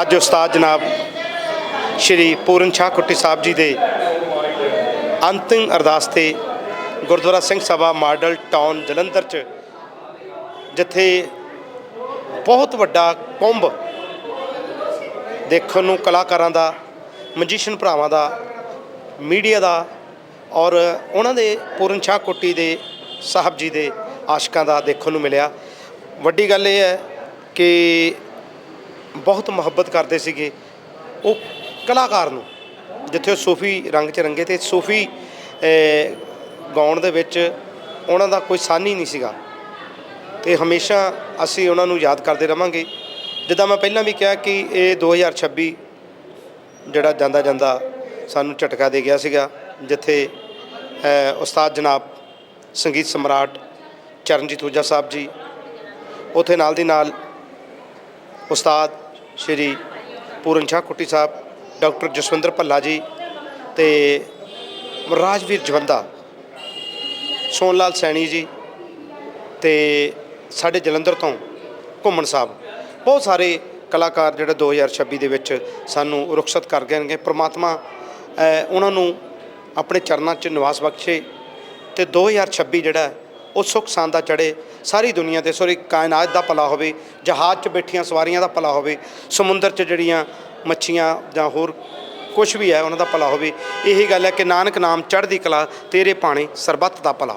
ਅੱਜ ਉਸਤਾਦ ਜਨਾਬ ਸ਼੍ਰੀ ਪੂਰਨ ਸ਼ਾਹ ਕੁੱਟੀ ਸਾਹਿਬ ਜੀ ਦੇ ਅੰਤਿਮ ਅਰਦਾਸ ਤੇ ਗੁਰਦੁਆਰਾ ਸਿੰਘ ਸਭਾ ਮਾਡਲ ਟਾਊਨ ਜਲੰਧਰ ਚ, ਜਿੱਥੇ ਬਹੁਤ ਵੱਡਾ ਕੁੰਭ ਦੇਖਣ ਨੂੰ ਕਲਾਕਾਰਾਂ ਦਾ ਮਜੀਸ਼ੀਅਨ ਭਰਾਵਾਂ ਦਾ, ਮੀਡੀਆ ਦਾ ਔਰ ਉਹਨਾਂ ਦੇ ਪੂਰਨ ਸ਼ਾਹ ਕੁੱਟੀ ਦੇ ਸਾਹਿਬ ਜੀ ਦੇ ਆਸ਼ਿਕਾਂ ਦਾ ਦੇਖਣ ਨੂੰ ਮਿਲਿਆ। ਵੱਡੀ ਗੱਲ ਇਹ ਹੈ ਕਿ ਬਹੁਤ ਮੁਹੱਬਤ ਕਰਦੇ ਸੀਗੇ ਉਹ ਕਲਾਕਾਰ ਨੂੰ, ਜਿੱਥੇ ਉਹ ਸੂਫੀ ਰੰਗ ਚ ਰੰਗੇ ਤੇ ਸੂਫੀ ਗਾਉਣ ਦੇ ਵਿੱਚ ਉਹਨਾਂ ਦਾ ਕੋਈ ਸਾਨੀ ਨਹੀਂ ਸੀਗਾ। ਤੇ ਹਮੇਸ਼ਾ ਅਸੀਂ ਉਹਨਾਂ ਨੂੰ ਯਾਦ ਕਰਦੇ ਰਵਾਂਗੇ। ਜਿੱਦਾਂ ਮੈਂ ਪਹਿਲਾਂ ਵੀ ਕਿਹਾ ਕਿ ਇਹ 2026 ਜਿਹੜਾ ਜਾਂਦਾ ਜਾਂਦਾ ਸਾਨੂੰ ਝਟਕਾ ਦੇ ਗਿਆ ਸੀਗਾ, ਜਿੱਥੇ ਉਸਤਾਦ ਜਨਾਬ ਸੰਗੀਤ ਸਮਰਾਟ ਚਰਨਜੀਤ ਊਜਾ ਸਾਹਿਬ ਜੀ, ਉਥੇ ਨਾਲ ਦੀ ਨਾਲ ਉਸਤਾਦ ਸ਼੍ਰੀ ਪੂਰਨ ਸ਼ਾਹ ਕੁੱਟੀ ਸਾਹਿਬ, ਡਾਕਟਰ ਜਸਵਿੰਦਰ ਭੱਲਾ ਜੀ ਤੇ ਰਾਜਵੀਰ ਜਵੰਦਾ ਸੋਨ ਲਾਲ ਸੈਣੀ ਜੀ ਤੇ ਸਾਡੇ ਜਲੰਧਰ ਤੋਂ ਘੁੰਮਣ ਸਾਹਿਬ। ਬਹੁਤ ਸਾਰੇ ਕਲਾਕਾਰ ਜਿਹੜੇ 2026 ਦੇ ਵਿੱਚ ਸਾਨੂੰ ਰੁਖਸਤ ਕਰ ਗਏ ਨੇ ਪ੍ਰਮਾਤਮਾ ਉਹਨਾਂ ਨੂੰ ਆਪਣੇ ਚਰਨਾਂ 'ਚ ਨਿਵਾਸ ਬਖਸ਼ੇ ਤੇ 2026 ਜਿਹੜਾ ਉਹ ਸੁੱਖ ਸਾਂਦਾ ਚੜੇ ਸਾਰੀ ਦੁਨੀਆ ਤੇ ਸੋਰੀ ਕਾਇਨਾਤ ਦਾ ਭਲਾ ਹੋਵੇ, ਜਹਾਜ਼ 'ਚ ਬੈਠੀਆਂ ਸਵਾਰੀਆਂ ਦਾ ਭਲਾ ਹੋਵੇ, ਸਮੁੰਦਰ 'ਚ ਜਿਹੜੀਆਂ ਮੱਛੀਆਂ ਜਾਂ ਹੋਰ ਕੁਝ ਵੀ ਹੈ, ਉਹਨਾਂ ਦਾ ਭਲਾ ਹੋਵੇ। ਇਹੀ ਗੱਲ ਹੈ ਕਿ ਨਾਨਕ ਨਾਮ ਚੜ੍ਹਦੀ ਕਲਾ ਤੇਰੇ ਪਾਣੀ ਸਰਬੱਤ ਦਾ ਭਲਾ